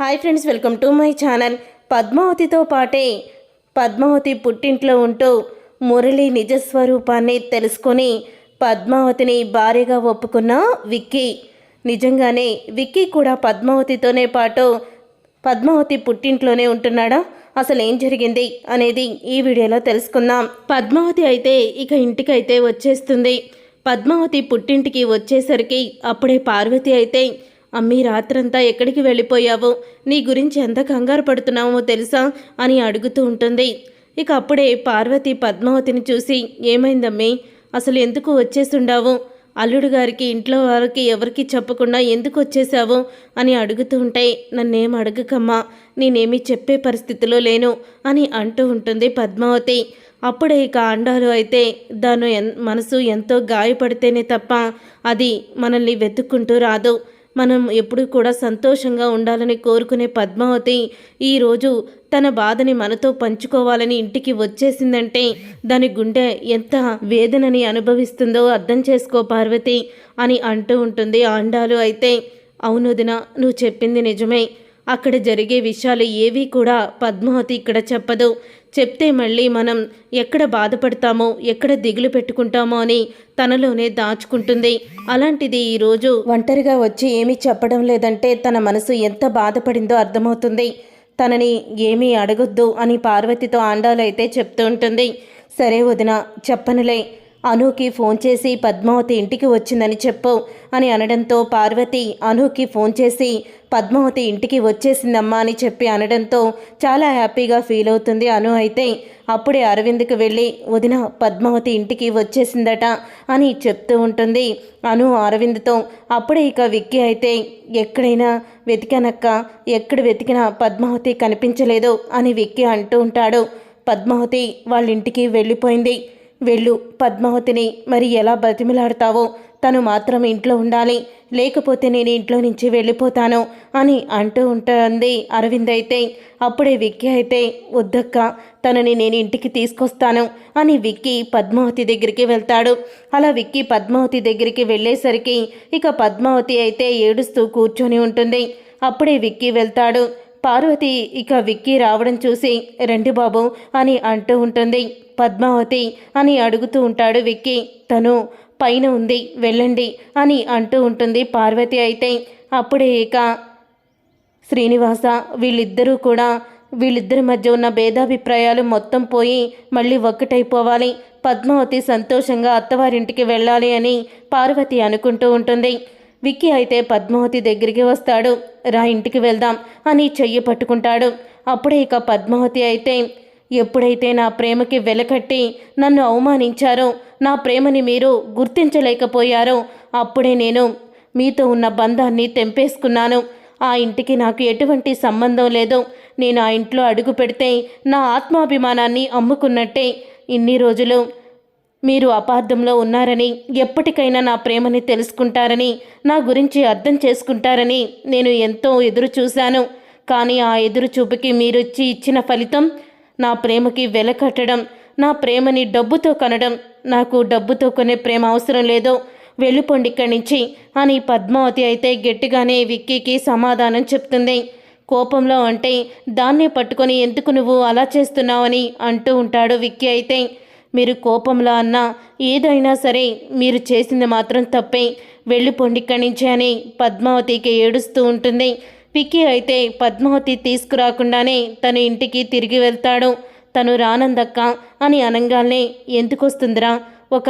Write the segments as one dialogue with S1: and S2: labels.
S1: Hi friends welcome to my channel. పద్మావతితో పాటే పద్మావతి పుట్టింట్లో ఉంటూ మురళి నిజస్వరూపాన్ని తెలుసుకొని పద్మావతిని భార్యగా ఒప్పుకున్న విక్కీ. నిజంగానే విక్కీ కూడా పద్మావతితోనే పాటు పద్మావతి పుట్టింట్లోనే ఉంటున్నాడా? అసలు ఏం జరిగింది అనేది ఈ వీడియోలో తెలుసుకుందాం. పద్మావతి అయితే ఇక ఇంటికైతే వచ్చేస్తుంది. పద్మావతి పుట్టింటికి వచ్చేసరికి అప్పుడే పార్వతి అయితే అమ్మీ రాత్రంతా ఎక్కడికి వెళ్ళిపోయావు? నీ గురించి ఎంత కంగారు పడుతున్నావో తెలుసా? అని అడుగుతూ ఉంటుంది. ఇక అప్పుడే పార్వతి పద్మావతిని చూసి ఏమైందమ్మీ? అసలు ఎందుకు వచ్చేసుండావు అల్లుడు గారికి ఇంట్లో వారికి ఎవరికి చెప్పకుండా ఎందుకు వచ్చేసావు అని అడుగుతూ ఉంటే నన్నేం అడగకమ్మా నేనేమీ చెప్పే పరిస్థితిలో లేను అని అంటూ ఉంటుంది పద్మావతి. అప్పుడే ఇక అండాలు అయితే దాని ఎన్ మనసు ఎంతో గాయపడితేనే తప్ప అది మనల్ని వెతుక్కుంటూ రాదు. మనం ఎప్పుడు కూడా సంతోషంగా ఉండాలని కోరుకునే పద్మావతి ఈరోజు తన బాధని మనతో పంచుకోవాలని ఇంటికి వచ్చేసిందంటే దాని గుండె ఎంత వేదనని అనుభవిస్తుందో అర్థం చేసుకో పార్వతి అని అంటూ ఉంటుంది ఆండాలు అయితే అవునుదిన నువ్వు చెప్పింది నిజమే. అక్కడ జరిగే విషయాలు ఏవీ కూడా పద్మావతి ఇక్కడ చెప్పదు. చెప్తే మళ్ళీ మనం ఎక్కడ బాధపడతామో ఎక్కడ దిగులు పెట్టుకుంటామో అని తనలోనే దాచుకుంటుంది. అలాంటిది ఈరోజు ఒంటరిగా వచ్చి ఏమీ చెప్పడం లేదంటే తన మనసు ఎంత బాధపడిందో అర్థమవుతుంది. తనని ఏమీ అడగొద్దు అని పార్వతితో ఆండాలైతే చెప్తూ ఉంటుంది. సరే వదిన చెప్పనులే. అనుకి ఫోన్ చేసి పద్మావతి ఇంటికి వచ్చిందని చెప్పు అని అనడంతో పార్వతి అనుకి ఫోన్ చేసి పద్మావతి ఇంటికి వచ్చేసిందమ్మా అని చెప్పి అనడంతో చాలా హ్యాపీగా ఫీల్ అవుతుంది అను అయితే అప్పుడే అరవింద్కి వెళ్ళి వదిన పద్మావతి ఇంటికి వచ్చేసిందట అని చెప్తూ ఉంటుంది. అను అరవింద్తో అప్పుడే ఇక విక్కీ అయితే ఎక్కడైనా వెతికానక్క ఎక్కడ వెతికినా పద్మావతి కనిపించలేదు అని విక్కీ అంటూ ఉంటాడు. పద్మావతి వాళ్ళ ఇంటికి వెళ్ళిపోయింది. వెళ్ళు పద్మావతిని మరి ఎలా బతిమిలాడతావో? తను మాత్రం ఇంట్లో ఉండాలి. లేకపోతే నేను ఇంట్లో నుంచి వెళ్ళిపోతాను అని అంటూ ఉంటుంది అరవింద్ అయితే. అప్పుడే విక్కీ అయితే వద్దక్క తనని నేను ఇంటికి తీసుకొస్తాను అని విక్కీ పద్మావతి దగ్గరికి వెళ్తాడు. అలా విక్కీ పద్మావతి దగ్గరికి వెళ్ళేసరికి ఇక పద్మావతి అయితే ఏడుస్తూ కూర్చొని ఉంటుంది. అప్పుడే విక్కీ వెళ్తాడు. పార్వతి ఇక విక్కీ రావడం చూసి రండి బాబు అని అంటూ ఉంటుంది. పద్మావతి అని అడుగుతూ ఉంటాడు విక్కీ. తను పైన ఉంది వెళ్ళండి అని అంటూ ఉంటుంది పార్వతి అయితే. అప్పుడే ఇక శ్రీనివాస వీళ్ళిద్దరూ కూడా వీళ్ళిద్దరి మధ్య ఉన్న భేదాభిప్రాయాలు మొత్తం పోయి మళ్ళీ ఒక్కటైపోవాలి. పద్మావతి సంతోషంగా అత్తవారింటికి వెళ్ళాలి అని పార్వతి అనుకుంటూ ఉంటుంది. విక్కీ అయితే పద్మావతి దగ్గరికి వస్తాడు. రా ఇంటికి వెళ్దాం అని చెయ్యి పట్టుకుంటాడు. అప్పుడే ఇక పద్మావతి అయితే ఎప్పుడైతే నా ప్రేమకి వెలకట్టి నన్ను అవమానించారో నా ప్రేమని మీరు గుర్తించలేకపోయారో అప్పుడే నేను మీతో ఉన్న బంధాన్ని తెంపేసుకున్నాను. ఆ ఇంటికి నాకు ఎటువంటి సంబంధం లేదు. నేను ఆ ఇంట్లో అడుగు పెడితే నా ఆత్మాభిమానాన్ని అమ్ముకున్నట్టే. ఇన్ని రోజులు మీరు అపార్థంలో ఉన్నారని ఎప్పటికైనా నా ప్రేమని తెలుసుకుంటారని నా గురించి అర్థం చేసుకుంటారని నేను ఎంతో ఎదురు చూశాను కానీ ఆ ఎదురు చూపుకి మీరొచ్చి ఇచ్చిన ఫలితం నా ప్రేమకి వెలకట్టడం నా ప్రేమని డబ్బుతో కనడం నాకు డబ్బుతో కొనే ప్రేమ అవసరం లేదో. వెళ్ళిపోండి ఇక్కడి నుంచి అని పద్మావతి అయితే గట్టిగానే విక్కీకి సమాధానం చెప్తుంది. కోపంలో అంటే దాన్నే పట్టుకొని ఎందుకు నువ్వు అలా చేస్తున్నావని అంటూ ఉంటాడు విక్కీ అయితే. మీరు కోపంలో అన్నా ఏదైనా సరే మీరు చేసింది మాత్రం తప్పే. వెళ్ళిపోండి ఇక్కడి నుంచి అని పద్మావతికి ఏడుస్తూ ఉంటుంది. విక్కీ అయితే పద్మావతి తీసుకురాకుండానే తన ఇంటికి తిరిగి వెళ్తాడు. తను రానందక్క అని అనగానే ఎందుకొస్తుందిరా? ఒక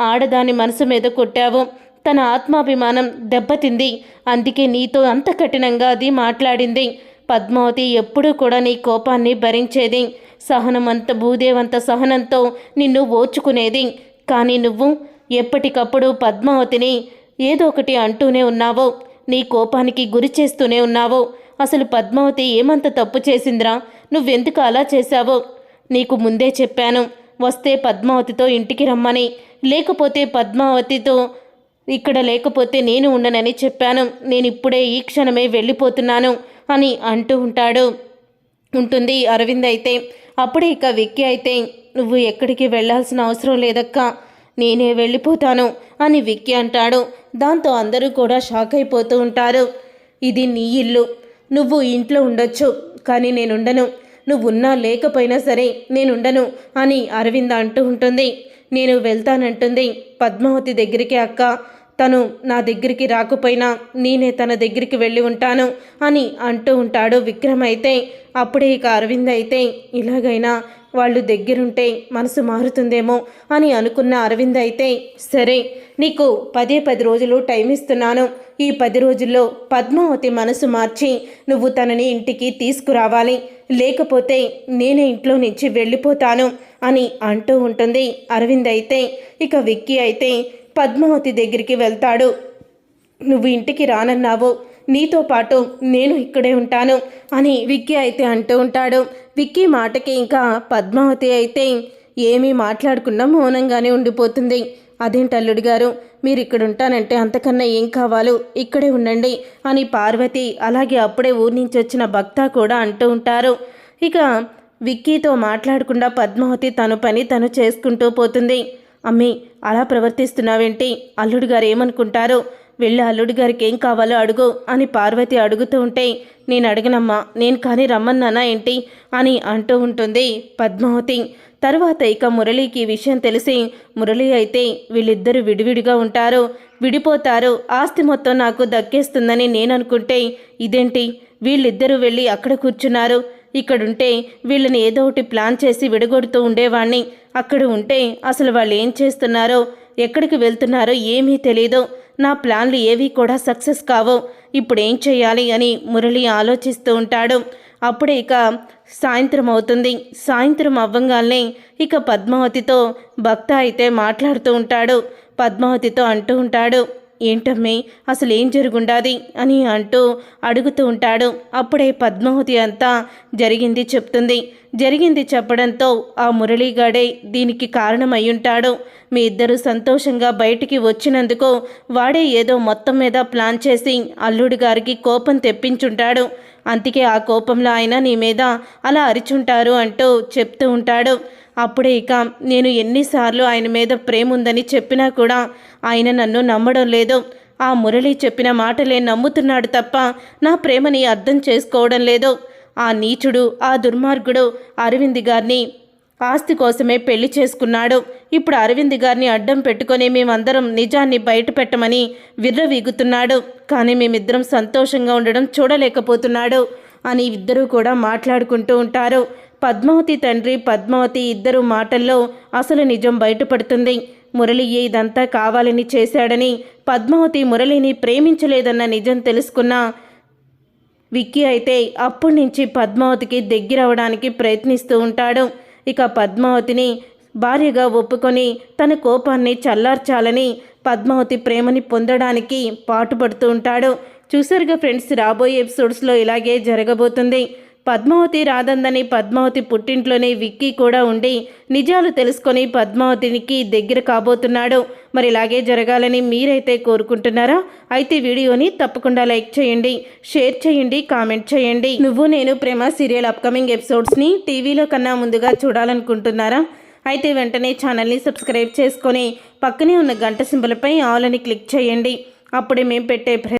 S1: ఆడదాని మనసు మీద కొట్టావు. తన ఆత్మాభిమానం దెబ్బతింది. అందుకే నీతో అంత కఠినంగా అది మాట్లాడింది. పద్మావతి ఎప్పుడూ కూడా నీ కోపాన్ని భరించేది. సహనమంత భూదేవంత సహనంతో నిన్ను ఓర్చుకునేది. కానీ నువ్వు ఎప్పటికప్పుడు పద్మావతిని ఏదో ఒకటి అంటూనే ఉన్నావో. నీ కోపానికి గురి చేస్తూనే ఉన్నావో. అసలు పద్మావతి ఏమంత తప్పు చేసిందిరా? నువ్వెందుకు అలా చేశావు? నీకు ముందే చెప్పాను. వస్తే పద్మావతితో ఇంటికి రమ్మని. లేకపోతే పద్మావతితో ఇక్కడ లేకపోతే నేను ఉండనని చెప్పాను. నేను ఇప్పుడే ఈ క్షణమే వెళ్ళిపోతున్నాను. అని అంటూ ఉంటాడు. ఉంటుంది. అరవింద్ అయితే అప్పుడే ఇక విక్కీ అయితే నువ్వు ఎక్కడికి వెళ్ళాల్సిన అవసరం లేదక్క. నేనే వెళ్ళిపోతాను అని విక్కీ అంటాడు. దాంతో అందరూ కూడా షాక్ అయిపోతూ ఉంటారు. ఇది నీ ఇల్లు. నువ్వు ఇంట్లో ఉండొచ్చు కానీ నేనుండను. నువ్వున్నా లేకపోయినా సరే నేనుండను అని అరవింద అంటూ ఉంటుంది. నేను వెళ్తానంటుంది పద్మావతి దగ్గరికి అక్క. తను నా దగ్గరికి రాకపోయినా నేనే తన దగ్గరికి వెళ్ళి ఉంటాను అని అంటూ ఉంటాడు విక్రమ్ అయితే. అప్పుడే ఇక అరవింద్ అయితే ఇలాగైనా వాళ్ళు దగ్గరుంటే మనసు మారుతుందేమో అని అనుకున్న అరవింద్ అయితే సరే నీకు పదే పది రోజులు టైం ఇస్తున్నాను. ఈ పది రోజుల్లో పద్మావతి మనసు మార్చి నువ్వు తనని ఇంటికి తీసుకురావాలి. లేకపోతే నేనే ఇంట్లో నుంచి వెళ్ళిపోతాను అని అంటూ ఉంటుంది అరవింద్ అయితే. ఇక విక్కీ అయితే పద్మావతి దగ్గరికి వెళ్తాడు. నువ్వు ఇంటికి రానన్నావు. నీతో పాటు నేను ఇక్కడే ఉంటాను అని విక్కీ అయితే అంటూ ఉంటాడు. విక్కీ మాటకి ఇంకా పద్మావతి అయితే ఏమీ మాట్లాడకుండా మౌనంగానే ఉండిపోతుంది. అదేంటి అల్లుడు గారు? మీరు ఇక్కడ ఉంటానంటే అంతకన్నా ఏం కావాలో? ఇక్కడే ఉండండి అని పార్వతి అలాగే అప్పుడే ఊరి నుంచి వచ్చిన భక్త కూడా అంటూ ఉంటారు. ఇక విక్కీతో మాట్లాడకుండా పద్మావతి తన పని తను చేసుకుంటూ పోతుంది. అమ్మి అలా ప్రవర్తిస్తున్నావేంటి? అల్లుడు గారు ఏమనుకుంటారు? వెళ్ళి అల్లుడి గారికి ఏం కావాలో అడుగు అని పార్వతి అడుగుతూ ఉంటే నేను అడిగినమ్మా నేను కానీ రమ్మన్నానా ఏంటి? అని అంటూ ఉంటుంది పద్మావతి. తర్వాత ఇక మురళికి విషయం తెలిసి మురళి అయితే వీళ్ళిద్దరూ విడివిడిగా ఉంటారు. విడిపోతారు. ఆస్తి మొత్తం నాకు దక్కేస్తుందని నేను అనుకుంటే ఇదేంటి? వీళ్ళిద్దరూ వెళ్ళి అక్కడ కూర్చున్నారు. ఇక్కడుంటే వీళ్ళని ఏదో ఒకటి ప్లాన్ చేసి విడగొడుతూ ఉండేవాణ్ణి. అక్కడ ఉంటే అసలు వాళ్ళు ఏం చేస్తున్నారో ఎక్కడికి వెళ్తున్నారో ఏమీ తెలియదు నా ప్లాన్లు ఏవి కూడా సక్సెస్ కావు. ఇప్పుడు ఏం చేయాలి అని మురళి ఆలోచిస్తూ ఉంటాడు. అప్పుడే ఇక సాయంత్రం అవుతుంది. సాయంత్రం అవ్వంగానే ఇక పద్మావతితో భక్త అయితే మాట్లాడుతూ ఉంటాడు. పద్మావతితో అంటూ ఉంటాడు ఏంటమ్మే అసలు ఏం జరుగుండాది? అని అంటూ అడుగుతూ ఉంటాడు. అప్పుడే పద్మావతి అంతా జరిగింది చెప్తుంది. జరిగింది చెప్పడంతో ఆ మురళీగాడే దీనికి కారణమయ్యుంటాడు. మీ ఇద్దరు సంతోషంగా బయటికి వచ్చినందుకు వాడే ఏదో మొత్తం మీద ప్లాన్ చేసి అల్లుడు గారికి కోపం తెప్పించుంటాడు. అందుకే ఆ కోపంలో ఆయన నీ మీద అలా అరిచుంటారు అంటూ చెప్తూ ఉంటాడు. అప్పుడే ఇక నేను ఎన్నిసార్లు ఆయన మీద ప్రేమ ఉందని చెప్పినా కూడా ఆయన నన్ను నమ్మడం లేదు. ఆ మురళి చెప్పిన మాటలే నమ్ముతున్నాడు తప్ప నా ప్రేమని అర్థం చేసుకోవడం లేదు. ఆ నీచుడు ఆ దుర్మార్గుడు అరవింద్ గారిని ఆస్తి కోసమే పెళ్ళి చేసుకున్నాడు. ఇప్పుడు అరవింద్ గారిని అడ్డం పెట్టుకొని మేమందరం నిజాన్ని బయట పెట్టమని విర్రవీగుతున్నాడు. కానీ మేమిద్దరం సంతోషంగా ఉండడం చూడలేకపోతున్నాడు అని ఇద్దరూ కూడా మాట్లాడుకుంటూ ఉంటారు. పద్మావతి తండ్రి పద్మావతి ఇద్దరు మాటల్లో అసలు నిజం బయటపడుతుంది. మురళి ఇదంతా కావాలని చేశాడని పద్మావతి మురళిని ప్రేమించలేదన్న నిజం తెలుసుకున్న విక్కీ అయితే అప్పటి నుంచి పద్మావతికి దగ్గరవడానికి ప్రయత్నిస్తూ ఉంటాడు. ఇక పద్మావతిని భార్యగా ఒప్పుకొని తన కోపాన్ని చల్లార్చాలని పద్మావతి ప్రేమని పొందడానికి పాటుపడుతూ ఉంటాడు. చూసారుగా ఫ్రెండ్స్ రాబోయే ఎపిసోడ్స్లో ఇలాగే జరగబోతుంది. పద్మావతి రాదందని పద్మావతి పుట్టింట్లోనే విక్కీ కూడా ఉండి నిజాలు తెలుసుకొని పద్మావతికి దగ్గర కాబోతున్నాడు. మరి ఇలాగే జరగాలని మీరైతే కోరుకుంటున్నారా? అయితే వీడియోని తప్పకుండా లైక్ చేయండి షేర్ చేయండి కామెంట్ చేయండి. నువ్వు నేను ప్రేమ సీరియల్ అప్కమింగ్ ఎపిసోడ్స్ని టీవీలో కన్నా ముందుగా చూడాలనుకుంటున్నారా? అయితే వెంటనే ఛానల్ని సబ్స్క్రైబ్ చేసుకొని పక్కనే ఉన్న గంట సింబలపై ఆల్ అని క్లిక్ చేయండి. అప్పుడే మేము పెట్టే